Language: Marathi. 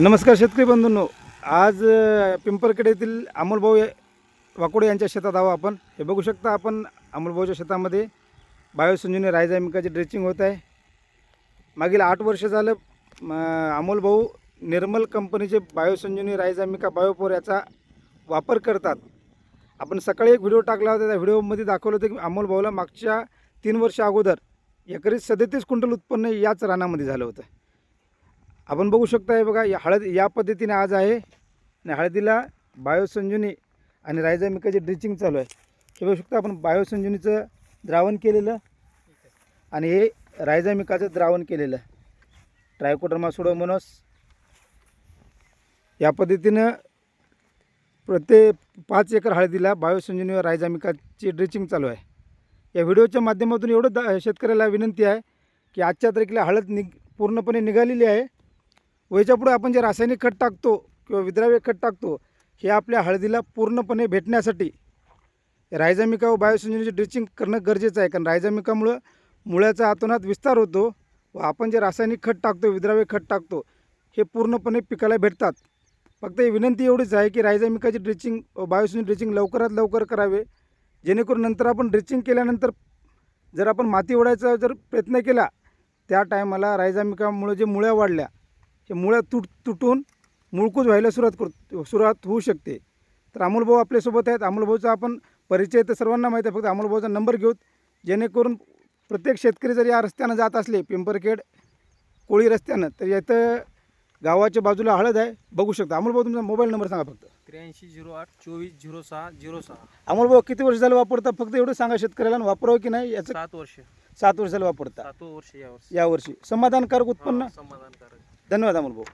नमस्कार शेतकरी बंधूंनो. आज पिंपरकडे पिंपरखेड येथील अमोलभाऊ वाकोडे यांच्या शेतात आहो आपण. हे बघू शकता आपण अमोलभाऊच्या शेतामध्ये बायोसंजीवनी रायजामिकाची ड्रेचिंग होत आहे. मागील आठ वर्ष झालं अमोलभाऊ निर्मल कंपनीचे बायोसंजीवनी रायजामिका बायोपोर याचा वापर करतात. आपण सकाळी एक व्हिडिओ टाकला होता त्या व्हिडिओमध्ये दाखवलं होतं की अमोलभाऊला मागच्या तीन वर्ष अगोदर एकरी सदतीस क्विंटल उत्पन्न याच रानामध्ये झालं होतं. आपण बघू शकता हे बघा या हळद या पद्धतीने आज आहे. आणि हळदीला बायोसंजुनी आणि रायझामिकाची ड्रिचिंग चालू आहे. हे बघू शकता आपण बायोसंजुनीचं द्रावण केलेलं आणि हे रायझामिकाचं द्रावण केलेलं. ट्रायकोडर्मा सुडोमोनॉस या पद्धतीनं प्रत्येक पाच एकर हळदीला बायोसंजीवनी व रायझामिकाची ड्रिचिंग चालू आहे. या व्हिडिओच्या माध्यमातून एवढं दा शेतकऱ्याला विनंती आहे की आजच्या तारखेला हळद निग पूर्णपणे निघालेली आहे. व याच्यापुढे आपण जे रासायनिक खत टाकतो किंवा विद्राव्य खत टाकतो हे आपल्या हळदीला पूर्णपणे भेटण्यासाठी रायझामिका व बायोसंजीवनीची ड्रिचिंग करणं गरजेचं आहे. कारण रायझामिकामुळं मुळ्याचा आतोनात विस्तार होतो व आपण जे रासायनिक खत टाकतो विद्राव्य खत टाकतो हे पूर्णपणे पिकाला भेटतात. फक्त ही विनंती एवढीच आहे की रायझामिकाची ड्रिचिंग व बायोसिंजन ड्रिचिंग लवकरात लवकर करावे. जेणेकरून नंतर आपण ड्रिचिंग केल्यानंतर जर आपण माती ओढायचा जर प्रयत्न केला त्या टायमाला रायझामिकामुळे जे मुळ्या वाढल्या हे मुळ्या तुट तुटून मुळकूज व्हायला सुरुवात कर सुरुवात होऊ शकते. तर अमोलभाऊ आपल्यासोबत आहेत. अमोलभाऊचा आपण परिचय तर सर्वांना माहीत आहे. फक्त अमोलभाऊचा नंबर घेऊत. जेणेकरून प्रत्येक शेतकरी जर या रस्त्यानं जात असले पिंपरखेड कोळी रस्त्यानं तर याचं गावाच्या बाजूला हळद आहे. बघू शकता. अमोलभाऊ तुमचा मोबाईल नंबर सांगा फक्त. त्र्याऐंशी झिरो आठ चोवीस झिरो सहा झिरो सहा. अमोलभाऊ किती वर्ष झालं वापरता? फक्त एवढं सांगा शेतकऱ्याला वापरावं की नाही? याचं सात वर्ष. सात वर्ष झालं वापरता. वर्ष या वर्षी. यावर्षी समाधानकारक उत्पन्न? हा, समाधानकारक धन्यवाद अमोलभाऊ